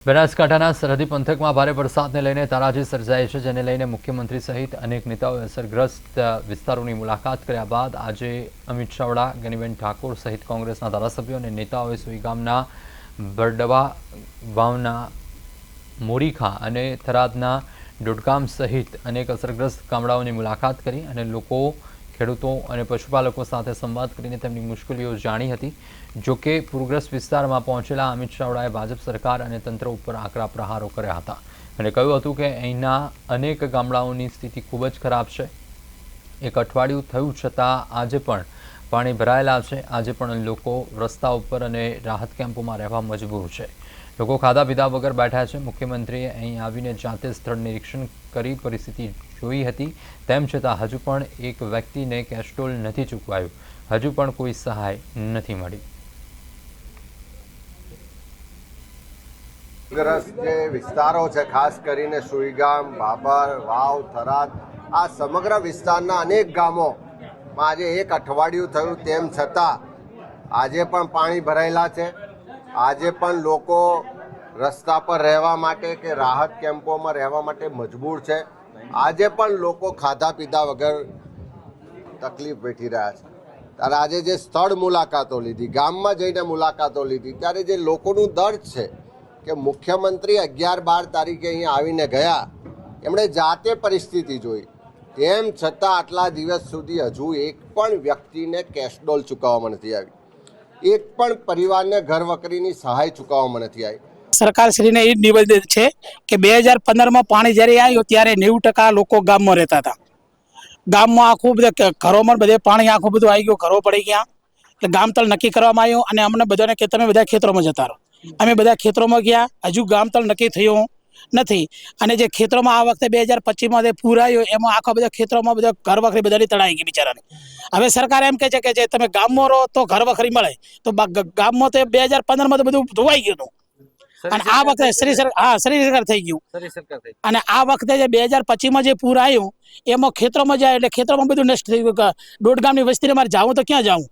બનાસકાંઠાના સરહદી પંથકમાં ભારે વરસાદને લઈને તારાજી સર્જાઈ છે, જેને લઈને મુખ્યમંત્રી સહિત અનેક નેતાઓએ અસરગ્રસ્ત વિસ્તારોની મુલાકાત કર્યા બાદ આજે અમિત ચાવડા, ગનીબેન ઠાકોર સહિત કોંગ્રેસના ધારાસભ્યો અને નેતાઓએ સુઈગામના બરડવા વાવના મોરીખા અને થરાદના ડોડગામ સહિત અનેક અસરગ્રસ્ત ગામડાઓની મુલાકાત કરી અને લોકો ખેડૂતો અને પશુપાલકો સાથે સંવાદ કરીને તેમની મુશ્કેલીઓ જાણી હતી. જો કે, પૂરગ્રસ્ત વિસ્તારમાં પહોંચેલા અમિત ચાવડાએ ભાજપ સરકાર અને તંત્ર ઉપર આકરા પ્રહારો કર્યા હતા અને કહ્યું હતું કે, અહીંના અનેક ગામડાઓની સ્થિતિ ખૂબ જ ખરાબ છે. એક અઠવાડિયું થયું છતાં આજે પણ પાણી ભરાયેલા છે. આજે પણ લોકો રસ્તા ઉપર અને રાહત કેમ્પોમાં રહેવા મજબૂર છે. લોકો ખાધા પીધા વગર બેઠા છે. મુખ્યમંત્રીએ અહીં આવીને જાતે સ્થળ નિરીક્ષણ કરી પરિસ્થિતિ જોઈ હતી. તેમ છતાં હજુ પણ એક વ્યક્તિને કેસ્ટોલ નથી ચૂકવાયું. હજુ પણ કોઈ સહાય નથી મળી. જે વિસ્તારો છે, ખાસ કરીને સુઈગામ, બાબર, વાવ, થરાદ, આ સમગ્ર વિસ્તારના અનેક ગામોમાં આજે એક અઠવાડિયું થયું તેમ છતાં આજે પણ પાણી ભરાયેલા છે. આજે પણ લોકો રસ્તા પર રહેવા માટે કે રાહત કેમ્પોમાં રહેવા માટે મજબૂર છે. આજે પણ લોકો ખાધા પીધા વગર તકલીફ વેઠી રહ્યા છે. ત્યારે આજે જે સ્થળ મુલાકાતો લીધી, ગામમાં જઈને મુલાકાતો લીધી, ત્યારે જે લોકોનું દર્દ છે કે મુખ્યમંત્રી અગિયાર બાર તારીખે અહીંયા આવીને ગયા, એમણે જાતે પરિસ્થિતિ જોઈ. તેમ છતાં આટલા દિવસ સુધી હજુ એક પણ વ્યક્તિને કેશડોલ ચૂકવવામાં નથી આવી. એક પણ પરિવારને ઘર વકરીની સહાય ચૂકવવામાં નથી આવી. સરકારશ્રીને એ જ નિવેદન છે કે બે હજાર પંદરમાં પાણી જ્યારે આવ્યું ત્યારે નેવું ટકા લોકો ગામમાં રહેતા હતા. ગામમાં આખું બધા ઘરોમાં બધે પાણી આખું બધું આવી ગયું, ઘરો પડી ગયા. એટલે ગામતળ નક્કી કરવામાં આવ્યું અને અમને બધાને કે, તમે બધા ખેતરોમાં જતા રહો. અમે બધા ખેતરોમાં ગયા, હજુ ગામતળ નક્કી થયું. નથી. અને જે ખેતરોમાં આ વખતે બે હજાર પચીસમાં જે પૂર આવ્યું એમાં આખા બધા ખેતરોમાં બધા ઘર વખરી બધાની તળાઈ ગઈ બિચારાને. હવે સરકાર એમ કહે છે કે જે તમે ગામમાં રહો તો ઘર વખરી મળે. તો ગામમાં તો બે હજાર પંદરમાં તો બધું ધોવાઈ ગયું હતું. અને આ વખતે શ્રી સરકાર હા શ્રી સરકાર થઈ ગયું. અને આ વખતે જે બે હજાર પચીસમાં જે પૂર આવ્યું એમાં ખેતરોમાં જાય એટલે ખેતરોમાં બધું નષ્ટ થઈ ગયું. દોઢ ગામની વસ્તીને મારે જાવું તો ક્યાં જાવું?